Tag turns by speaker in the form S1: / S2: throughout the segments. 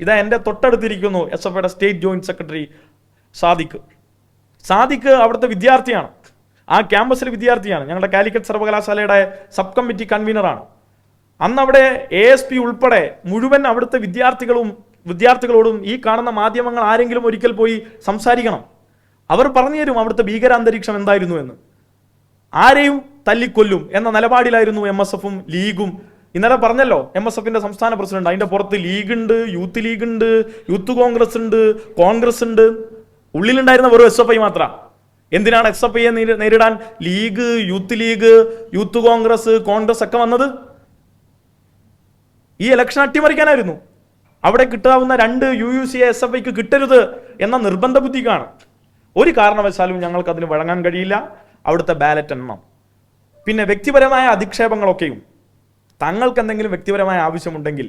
S1: ഇതാ എന്റെ തൊട്ടടുത്തിരിക്കുന്നു എസ് എഫ് ഐയുടെ state joint secretary Sadiq. Sadiq അവിടുത്തെ വിദ്യാർത്ഥിയാണ്. ആ ക്യാമ്പസിലെ വിദ്യാർത്ഥിയാണ്. ഞങ്ങളുടെ കാലിക്കറ്റ് സർവകലാശാലയുടെ സബ് കമ്മിറ്റി കൺവീനറാണ്. അന്ന് അവിടെ എ എസ് പി ഉൾപ്പെടെ മുഴുവൻ അവിടുത്തെ വിദ്യാർത്ഥികളും വിദ്യാർത്ഥികളോടും ഈ കാണുന്ന മാധ്യമങ്ങൾ ആരെങ്കിലും ഒരിക്കൽ പോയി സംസാരിക്കണം. അവർ പറഞ്ഞു തരും അവിടുത്തെ ഭീകരാന്തരീക്ഷം എന്തായിരുന്നു എന്ന്. ആരെയും തല്ലിക്കൊല്ലും എന്ന നിലപാടിലായിരുന്നു എം എസ് എഫും ലീഗും ഇന്നലെ പറഞ്ഞല്ലോ എം എസ് എഫിന്റെ സംസ്ഥാന പ്രസിഡന്റ്. അതിന്റെ പുറത്ത് ലീഗ് ഉണ്ട് യൂത്ത് ലീഗ് ഉണ്ട് യൂത്ത് കോൺഗ്രസ് ഉണ്ട് കോൺഗ്രസ് ഉണ്ട് ഉള്ളിലുണ്ടായിരുന്ന വെറും എസ് എഫ് ഐ മാത്ര. എന്തിനാണ് എസ് എഫ് ഐയെ നേരിടാൻ? League youth league youth Congress Congress ഒക്കെ വന്നത്? ഈ ഇലക്ഷൻ അട്ടിമറിക്കാനായിരുന്നു. അവിടെ കിട്ടാവുന്ന രണ്ട് U U C S F ഐക്ക് കിട്ടരുത് എന്ന നിർബന്ധ ബുദ്ധിക്കാണ്. ഒരു കാരണവശാലും ഞങ്ങൾക്ക് അതിന് വഴങ്ങാൻ കഴിയില്ല. അവിടുത്തെ ബാലറ്റ് എണ്ണം പിന്നെ വ്യക്തിപരമായ അധിക്ഷേപങ്ങളൊക്കെയും. തങ്ങൾക്ക് എന്തെങ്കിലും വ്യക്തിപരമായ ആവശ്യമുണ്ടെങ്കിൽ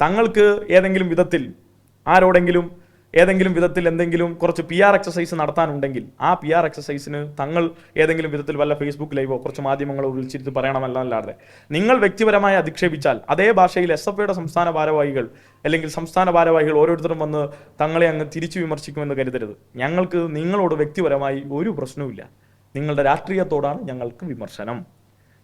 S1: തങ്ങൾക്ക് ഏതെങ്കിലും വിധത്തിൽ ആരോടെങ്കിലും ഏതെങ്കിലും വിധത്തിൽ എന്തെങ്കിലും കുറച്ച് പി ആർ എക്സസൈസ് നടത്താനുണ്ടെങ്കിൽ ആ പി ആർ എക്സസൈസിന് തങ്ങൾ ഏതെങ്കിലും വിധത്തിൽ വല്ല ഫേസ്ബുക്ക് ലൈവോ കുറച്ച് മാധ്യമങ്ങളോ വിളിച്ചിരുത്ത് പറയണമല്ലാതെ നിങ്ങൾ വ്യക്തിപരമായി അധിക്ഷേപിച്ചാൽ അതേ ഭാഷയിൽ എസ് എഫ് ഐയുടെ സംസ്ഥാന ഭാരവാഹികൾ അല്ലെങ്കിൽ സംസ്ഥാന ഭാരവാഹികൾ ഓരോരുത്തരും വന്ന് തങ്ങളെ അങ്ങ് തിരിച്ചു വിമർശിക്കുമെന്ന് കരുതരുത്. ഞങ്ങൾക്ക് നിങ്ങളോട് വ്യക്തിപരമായി ഒരു പ്രശ്നവുമില്ല. നിങ്ങളുടെ രാഷ്ട്രീയത്തോടാണ് ഞങ്ങൾക്ക് വിമർശനം.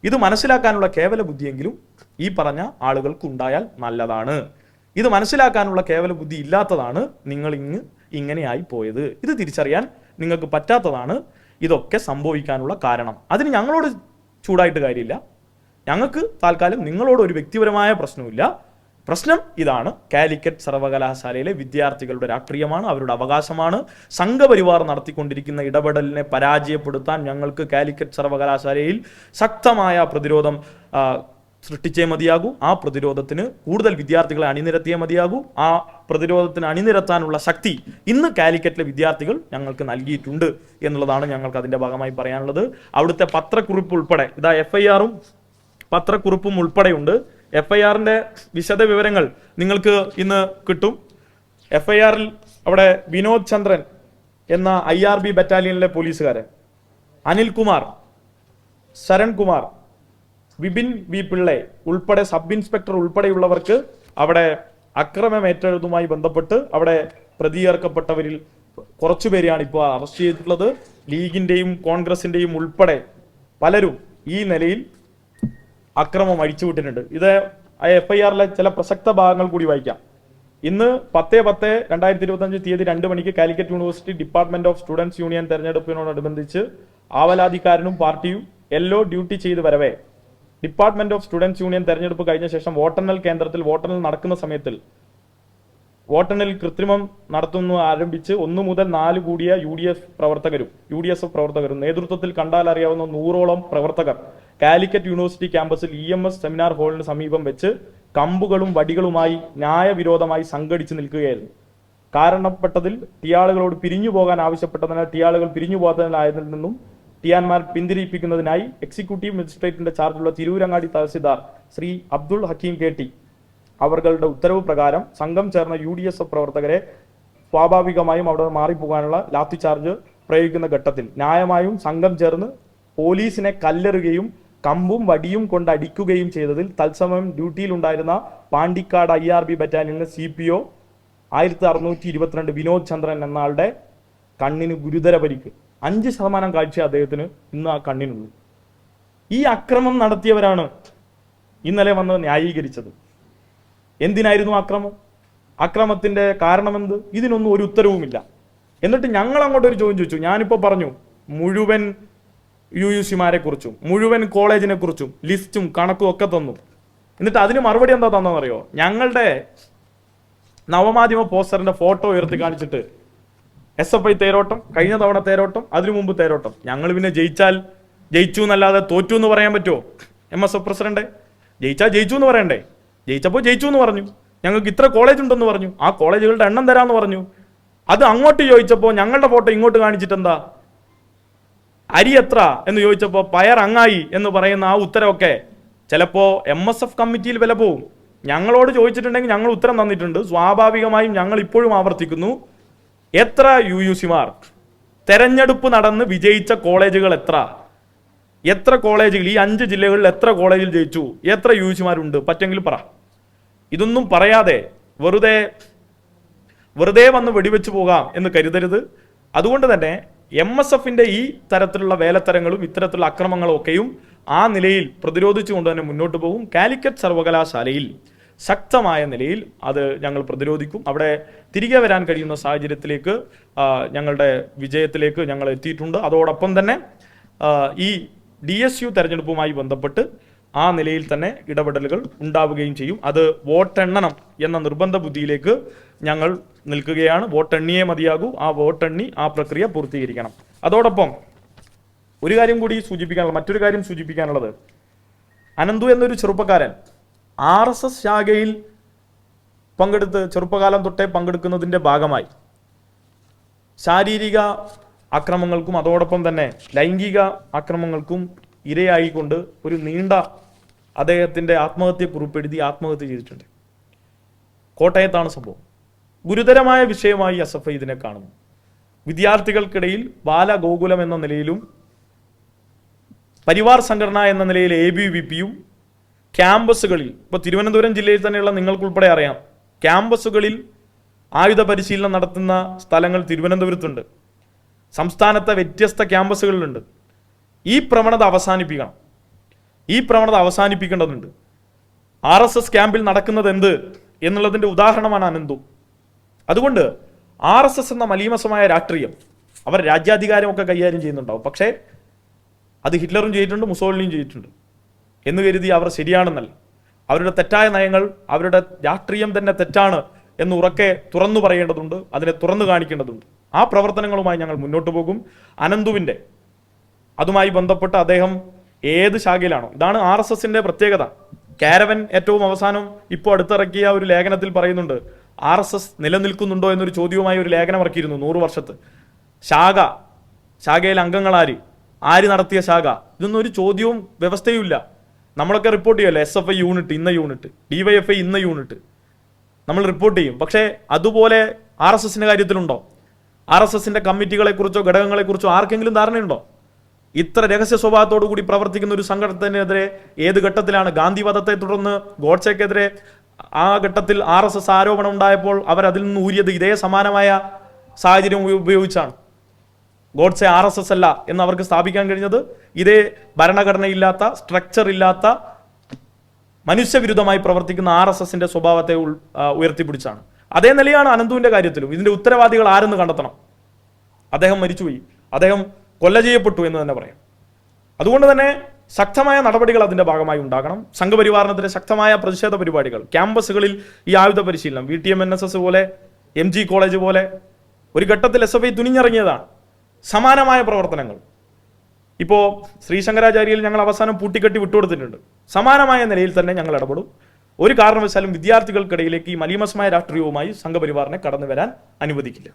S1: ഇത് മനസ്സിലാക്കാനുള്ള കേവല ബുദ്ധിയെങ്കിലും ഈ പറഞ്ഞ ആളുകൾക്ക് ഉണ്ടായാൽ നല്ലതാണ്. ഇത് മനസ്സിലാക്കാനുള്ള കേവല ബുദ്ധി ഇല്ലാത്തതാണ് നിങ്ങൾ ഇങ്ങ് ഇങ്ങനെയായി പോയത്. ഇത് തിരിച്ചറിയാൻ നിങ്ങൾക്ക് പറ്റാത്തതാണ് ഇതൊക്കെ സംഭവിക്കാനുള്ള കാരണം. അതിന് ഞങ്ങളോട് ചൂടായിട്ട് കാര്യമില്ല. ഞങ്ങൾക്ക് താൽക്കാലം നിങ്ങളോട് ഒരു വ്യക്തിപരമായ പ്രശ്നവുമില്ല. പ്രശ്നം ഇതാണ്. കാലിക്കറ്റ് സർവകലാശാലയിലെ വിദ്യാർത്ഥികളുടെ രാഷ്ട്രീയമാണ് അവരുടെ അവകാശമാണ്. സംഘപരിവാർ നടത്തിക്കൊണ്ടിരിക്കുന്ന ഇടപെടലിനെ പരാജയപ്പെടുത്താൻ ഞങ്ങൾക്ക് കാലിക്കറ്റ് സർവകലാശാലയിൽ ശക്തമായ പ്രതിരോധം സൃഷ്ടിച്ചേ മതിയാകൂ. ആ പ്രതിരോധത്തിന് കൂടുതൽ വിദ്യാർത്ഥികളെ അണിനിരത്തിയേ മതിയാകൂ. ആ പ്രതിരോധത്തിന് അണിനിരത്താനുള്ള ശക്തി ഇന്ന് കാലിക്കറ്റിലെ വിദ്യാർത്ഥികൾ ഞങ്ങൾക്ക് നൽകിയിട്ടുണ്ട് എന്നുള്ളതാണ് ഞങ്ങൾക്ക് അതിന്റെ ഭാഗമായി പറയാനുള്ളത്. അവിടുത്തെ പത്രക്കുറിപ്പ് ഉൾപ്പെടെ ഇതാ എഫ് ഐ ആറും പത്രക്കുറിപ്പും ഉൾപ്പെടെയുണ്ട്. എഫ് ഐ ആറിന്റെ വിശദ വിവരങ്ങൾ നിങ്ങൾക്ക് ഇന്ന് കിട്ടും. എഫ് ഐ ആറിൽ അവിടെ വിനോദ് ചന്ദ്രൻ എന്ന ഐ ആർ ബി ബറ്റാലിയനിലെ പോലീസുകാരൻ. അനിൽകുമാർ ശരൺകുമാർ വിപിൻ വി പിള്ളെ ഉൾപ്പെടെ സബ് ഇൻസ്പെക്ടർ ഉൾപ്പെടെയുള്ളവർക്ക് അവിടെ അക്രമമേറ്റതുമായി ബന്ധപ്പെട്ട് അവിടെ പ്രതിയേർക്കപ്പെട്ടവരിൽ കുറച്ചുപേരെയാണ് ഇപ്പോൾ അറസ്റ്റ് ചെയ്തിട്ടുള്ളത്. ലീഗിന്റെയും കോൺഗ്രസിന്റെയും ഉൾപ്പെടെ പലരും ഈ നിലയിൽ അക്രമം അഴിച്ചുവിട്ടിട്ടുണ്ട് ഇത് എഫ് ഐ ആറിലെ ചില പ്രസക്ത ഭാഗങ്ങൾ കൂടി വായിക്കാം. ഇന്ന് പത്ത് പത്ത് രണ്ടായിരത്തി ഇരുപത്തി അഞ്ച് തീയതി രണ്ട് മണിക്ക് Calicut university department of students union തെരഞ്ഞെടുപ്പിനോടനുബന്ധിച്ച് ആവലാധിക്കാരനും പാർട്ടിയും എല്ലോ ഡ്യൂട്ടി ചെയ്ത് വരവേ. ഡിപ്പാർട്ട്മെന്റ് ഓഫ് സ്റ്റുഡൻസ് യൂണിയൻ തെരഞ്ഞെടുപ്പ് കഴിഞ്ഞ ശേഷം വോട്ടെണ്ണൽ കേന്ദ്രത്തിൽ വോട്ടെണ്ണൽ നടക്കുന്ന സമയത്തിൽ വോട്ടെണ്ണൽ കൃത്രിമം നടത്തുന്നു ആരംഭിച്ച് ഒന്നു മുതൽ നാല് കൂടിയ യു ഡി എഫ് പ്രവർത്തകരും യു ഡി എഫ് പ്രവർത്തകരും നേതൃത്വത്തിൽ കണ്ടാൽ അറിയാവുന്ന നൂറോളം പ്രവർത്തകർ കാലിക്കറ്റ് യൂണിവേഴ്സിറ്റി ക്യാമ്പസിൽ ഇ എം എസ് സെമിനാർ ഹാളിന് സമീപം വെച്ച് കമ്പുകളും വടികളുമായി ന്യായവിരോധമായി സംഘടിച്ച് നിൽക്കുകയായിരുന്നു. കാരണപ്പെട്ടതിൽ ടിയാളുകളോട് പിരിഞ്ഞു പോകാൻ ആവശ്യപ്പെട്ടതിനാൽ ടിയാളുകൾ പിരിഞ്ഞു പോകാത്തതിനായതിൽ നിന്നും ടിയാൻമാർ പിന്തിരിപ്പിക്കുന്നതിനായി എക്സിക്യൂട്ടീവ് മജിസ്ട്രേറ്റിന്റെ ചാർജുള്ള തിരൂരങ്ങാടി തഹസിൽദാർ ശ്രീ അബ്ദുൾ ഹക്കീം കെ ടി അവരുടെ ഉത്തരവ് പ്രകാരം സംഘം ചേർന്ന യു ഡി എസ് എഫ് പ്രവർത്തകരെ സ്വാഭാവികമായും അവിടെ മാറിപ്പോകാനുള്ള ലാത്തി ചാർജ് പ്രയോഗിക്കുന്ന ഘട്ടത്തിൽ ന്യായമായും സംഘം ചേർന്ന് പോലീസിനെ കല്ലെറുകയും കമ്പും വടിയും കൊണ്ട് അടിക്കുകയും ചെയ്തതിൽ തത്സമയം ഡ്യൂട്ടിയിലുണ്ടായിരുന്ന പാണ്ടിക്കാട് ഐ ആർ ബി ബറ്റാലിയനിലെ സി പി ഒ ആയിരത്തി അറുന്നൂറ്റി ഇരുപത്തിരണ്ട് വിനോദ് ചന്ദ്രൻ എന്ന ആളുടെ കണ്ണിന് ഗുരുതര പരിക്ക്. അഞ്ച് ശതമാനം കാഴ്ച അദ്ദേഹത്തിന് ഇന്ന് ആ കണ്ണിനുള്ളൂ ഈ അക്രമം നടത്തിയവരാണ് ഇന്നലെ വന്ന് ന്യായീകരിച്ചത്. എന്തിനായിരുന്നു അക്രമം? അക്രമത്തിന്റെ കാരണമെന്ത്? ഇതിനൊന്നും ഒരു ഉത്തരവുമില്ല. എന്നിട്ട് ഞങ്ങൾ അങ്ങോട്ട് ഒരു ചോദ്യം ചോദിച്ചു. ഞാനിപ്പോ പറഞ്ഞു മുഴുവൻ യു യു സിമാരെ കുറിച്ചും മുഴുവൻ കോളേജിനെ കുറിച്ചും ലിസ്റ്റും കണക്കും ഒക്കെ തന്നു. എന്നിട്ട് അതിന് മറുപടി എന്താ തന്നറിയോ ഞങ്ങളുടെ നവമാധ്യമ പോസ്റ്ററിന്റെ ഫോട്ടോ ഉയർത്തി കാണിച്ചിട്ട് എസ് എഫ് ഐ തേരോട്ടം കഴിഞ്ഞ തവണ തേരോട്ടം അതിനു മുമ്പ് തേരോട്ടം. ഞങ്ങൾ പിന്നെ ജയിച്ചാൽ ജയിച്ചു എന്നല്ലാതെ തോറ്റു എന്ന് പറയാൻ പറ്റുമോ? എം എസ് എഫ് പ്രസിഡന്റ് ജയിച്ചാൽ ജയിച്ചു എന്ന് പറയണ്ടേ? ജയിച്ചപ്പോൾ ജയിച്ചു എന്ന് പറഞ്ഞു. ഞങ്ങൾക്ക് ഇത്ര കോളേജ് ഉണ്ടെന്ന് പറഞ്ഞു. ആ കോളേജുകളുടെ എണ്ണം തരാമെന്ന് പറഞ്ഞു. അത് അങ്ങോട്ട് ചോദിച്ചപ്പോൾ ഞങ്ങളുടെ ഫോട്ടോ ഇങ്ങോട്ട് കാണിച്ചിട്ട് എന്താ അരി എത്ര എന്ന് ചോദിച്ചപ്പോൾ പയർ അങ്ങായി എന്ന് പറയുന്ന ആ ഉത്തരവൊക്കെ ചിലപ്പോൾ എം എസ് എഫ് കമ്മിറ്റിയിൽ വില പോവും. ഞങ്ങളോട് ചോദിച്ചിട്ടുണ്ടെങ്കിൽ ഞങ്ങൾ ഉത്തരം തന്നിട്ടുണ്ട്. സ്വാഭാവികമായും ഞങ്ങൾ ഇപ്പോഴും ആവർത്തിക്കുന്നു. എത്ര യു യു സിമാർ? തെരഞ്ഞെടുപ്പ് നടന്ന് വിജയിച്ച കോളേജുകൾ എത്ര? എത്ര കോളേജുകൾ? ഈ അഞ്ച് ജില്ലകളിൽ എത്ര കോളേജിൽ ജയിച്ചു? എത്ര യു സിമാരുണ്ട്? പറ്റെങ്കിൽ പറ. ഇതൊന്നും പറയാതെ വെറുതെ വെറുതെ വന്ന് വെടിവെച്ച് പോകാം എന്ന് കരുതരുത്. അതുകൊണ്ട് തന്നെ എം എസ് എഫിന്റെ ഈ തരത്തിലുള്ള വേലത്തരങ്ങളും ഇത്തരത്തിലുള്ള അക്രമങ്ങളും ഒക്കെയും ആ നിലയിൽ പ്രതിരോധിച്ചുകൊണ്ട് തന്നെ മുന്നോട്ട് പോകും. കാലിക്കറ്റ് സർവകലാശാലയിൽ ശക്തമായ നിലയിൽ അത് ഞങ്ങൾ പ്രതിരോധിക്കും. അവിടെ തിരികെ വരാൻ കഴിയുന്ന സാഹചര്യത്തിലേക്ക് ഞങ്ങളുടെ വിജയത്തിലേക്ക് ഞങ്ങൾ എത്തിയിട്ടുണ്ട്. അതോടൊപ്പം തന്നെ ഈ ഡി എസ് യു തെരഞ്ഞെടുപ്പുമായി ബന്ധപ്പെട്ട് ആ നിലയിൽ തന്നെ ഇടപെടലുകൾ ഉണ്ടാവുകയും ചെയ്യും. അത് വോട്ടെണ്ണണം എന്ന നിർബന്ധ ബുദ്ധിയിലേക്ക് ഞങ്ങൾ നിൽക്കുകയാണ്. വോട്ടെണ്ണിയേ മതിയാകൂ. ആ വോട്ടെണ്ണി ആ പ്രക്രിയ പൂർത്തീകരിക്കണം. അതോടൊപ്പം ഒരു കാര്യം കൂടി സൂചിപ്പിക്കാനുള്ള മറ്റൊരു കാര്യം സൂചിപ്പിക്കാനുള്ളത്. അനന്തു എന്നൊരു ചെറുപ്പക്കാരൻ ആർ എസ് എസ് ശാഖയിൽ പങ്കെടുത്ത് ചെറുപ്പകാലം തൊട്ടേ പങ്കെടുക്കുന്നതിന്റെ ഭാഗമായി ശാരീരിക അക്രമങ്ങൾക്കും അതോടൊപ്പം തന്നെ ലൈംഗിക അക്രമങ്ങൾക്കും ഇരയായിക്കൊണ്ട് ഒരു നീണ്ട അദ്ദേഹത്തിന്റെ ആത്മഹത്യ കുറിപ്പെടുത്തി ആത്മഹത്യ ചെയ്തിട്ടുണ്ട്. കോട്ടയത്താണ് സംഭവം. ഗുരുതരമായ വിഷയമായി എസ് ഇതിനെ കാണുന്നു. വിദ്യാർത്ഥികൾക്കിടയിൽ ബാലഗോകുലം എന്ന നിലയിലും പരിവാർ സംഘടന എന്ന നിലയിൽ എ ബി വി പിയും ക്യാമ്പസുകളിൽ ഇപ്പോൾ തിരുവനന്തപുരം ജില്ലയിൽ തന്നെയുള്ള നിങ്ങൾക്കുൾപ്പെടെ അറിയാം ക്യാമ്പസുകളിൽ ആയുധ പരിശീലനം നടത്തുന്ന സ്ഥലങ്ങൾ തിരുവനന്തപുരത്തുണ്ട്. സംസ്ഥാനത്തെ വ്യത്യസ്ത ക്യാമ്പസുകളിലുണ്ട്. ഈ പ്രവണത അവസാനിപ്പിക്കണം. ഈ പ്രവണത അവസാനിപ്പിക്കേണ്ടതുണ്ട്. ആർ എസ് എസ് ക്യാമ്പിൽ നടക്കുന്നത് എന്ത് എന്നുള്ളതിന്റെ ഉദാഹരണമാണ് അനന്തു. അതുകൊണ്ട് ആർ എസ് എസ് എന്ന മലീമസമായ രാഷ്ട്രീയം അവർ രാജ്യാധികാരമൊക്കെ കൈകാര്യം ചെയ്യുന്നുണ്ടാവും. പക്ഷേ അത് ഹിറ്റ്ലറും ചെയ്തിട്ടുണ്ട് മുസോളിനിയും ചെയ്തിട്ടുണ്ട് എന്ന് കരുതി അവർ ശരിയാണെന്നല്ല. അവരുടെ തെറ്റായ നയങ്ങൾ അവരുടെ രാഷ്ട്രീയം തന്നെ തെറ്റാണ് എന്ന് ഉറക്കെ തുറന്നു പറയേണ്ടതുണ്ട് അതിനെ തുറന്നു കാണിക്കേണ്ടതുണ്ട്. ആ പ്രവർത്തനങ്ങളുമായി ഞങ്ങൾ മുന്നോട്ട് പോകും. അനന്തുവിന്റെ അതുമായി ബന്ധപ്പെട്ട് അദ്ദേഹം ഏത് ശാഖയിലാണോ. ഇതാണ് ആർ എസ് പ്രത്യേകത. കാരവൻ ഏറ്റവും അവസാനം ഇപ്പോൾ അടുത്തിറക്കിയ ഒരു ലേഖനത്തിൽ പറയുന്നുണ്ട് ആർ എസ് എസ് നിലനിൽക്കുന്നുണ്ടോ എന്നൊരു ചോദ്യവുമായി ഒരു ലേഖനം ഇറക്കിയിരുന്നു നൂറ് വർഷത്ത്. ശാഖ ശാഖയിലെ അംഗങ്ങൾ ആര് ആര് നടത്തിയ ശാഖ? ഇതൊന്നും ഒരു ചോദ്യവും വ്യവസ്ഥയുമില്ല. നമ്മളൊക്കെ റിപ്പോർട്ട് ചെയ്യുമല്ലോ എസ് എഫ് ഐ യൂണിറ്റ് ഇന്ന യൂണിറ്റ് ഡിവൈഎഫ്ഐ ഇന്ന യൂണിറ്റ് നമ്മൾ റിപ്പോർട്ട് ചെയ്യും. പക്ഷേ അതുപോലെ ആർ എസ് എസിന്റെ കാര്യത്തിലുണ്ടോ? ആർ എസ് എസിന്റെ കമ്മിറ്റികളെ കുറിച്ചോ ഘടകങ്ങളെ കുറിച്ചോ ആർക്കെങ്കിലും ധാരണയുണ്ടോ? ഇത്ര രഹസ്യ സ്വഭാവത്തോടു കൂടി പ്രവർത്തിക്കുന്ന ഒരു സംഘടനത്തിനെതിരെ ഏത് ഘട്ടത്തിലാണ് ഗാന്ധി വധത്തെ തുടർന്ന് ഗോഡ്സെക്കെതിരെ ആ ഘട്ടത്തിൽ ആർ എസ് എസ് ആരോപണം ഉണ്ടായപ്പോൾ അവർ അതിൽ നിന്ന് ഊരിയത് ഇതേ സമാനമായ സാഹചര്യം ഉപയോഗിച്ചാണ്. ഗോഡ്സെ ആർ എസ് എസ് അല്ല എന്ന് അവർക്ക് സ്ഥാപിക്കാൻ കഴിഞ്ഞത്. ഇതേ ഭരണഘടനയില്ലാത്ത സ്ട്രക്ചർ ഇല്ലാത്ത മനുഷ്യവിരുദ്ധമായി പ്രവർത്തിക്കുന്ന ആർ എസ് എസിന്റെ സ്വഭാവത്തെ ഉയർത്തിപ്പിടിച്ചാണ്. അതേ നിലയാണ് അനന്തുവിന്റെ കാര്യത്തിലും. ഇതിന്റെ ഉത്തരവാദികൾ ആരെന്ന് കണ്ടെത്തണം? അദ്ദേഹം മരിച്ചുപോയി. അദ്ദേഹം കൊല്ല ചെയ്യപ്പെട്ടു എന്ന് തന്നെ പറയാം. അതുകൊണ്ട് തന്നെ ശക്തമായ നടപടികൾ അതിന്റെ ഭാഗമായി ഉണ്ടാകണം. സംഘപരിവാറിനെതിരെ ശക്തമായ പ്രതിഷേധ പരിപാടികൾ. ക്യാമ്പസുകളിൽ ഈ ആയുധ പരിശീലനം. V T M N S S പോലെ എം ജി കോളേജ് പോലെ ഒരു ഘട്ടത്തിൽ എസ് എഫ് ഐ തുനിഞ്ഞിറങ്ങിയതാണ്. സമാനമായ പ്രവർത്തനങ്ങൾ. ഇപ്പോൾ ശ്രീശങ്കരാചാര്യയിൽ ഞങ്ങൾ അവസാനം പൂട്ടിക്കെട്ടി വിട്ടുകൊടുത്തിട്ടുണ്ട്. സമാനമായ നിലയിൽ തന്നെ ഞങ്ങൾ ഇടപെടും. ഒരു കാരണവശാലും വിദ്യാർത്ഥികൾക്കിടയിലേക്ക് ഈ മലീമസമായ രാഷ്ട്രീയവുമായി സംഘപരിവാറിനെ കടന്നു വരാൻ അനുവദിക്കില്ല.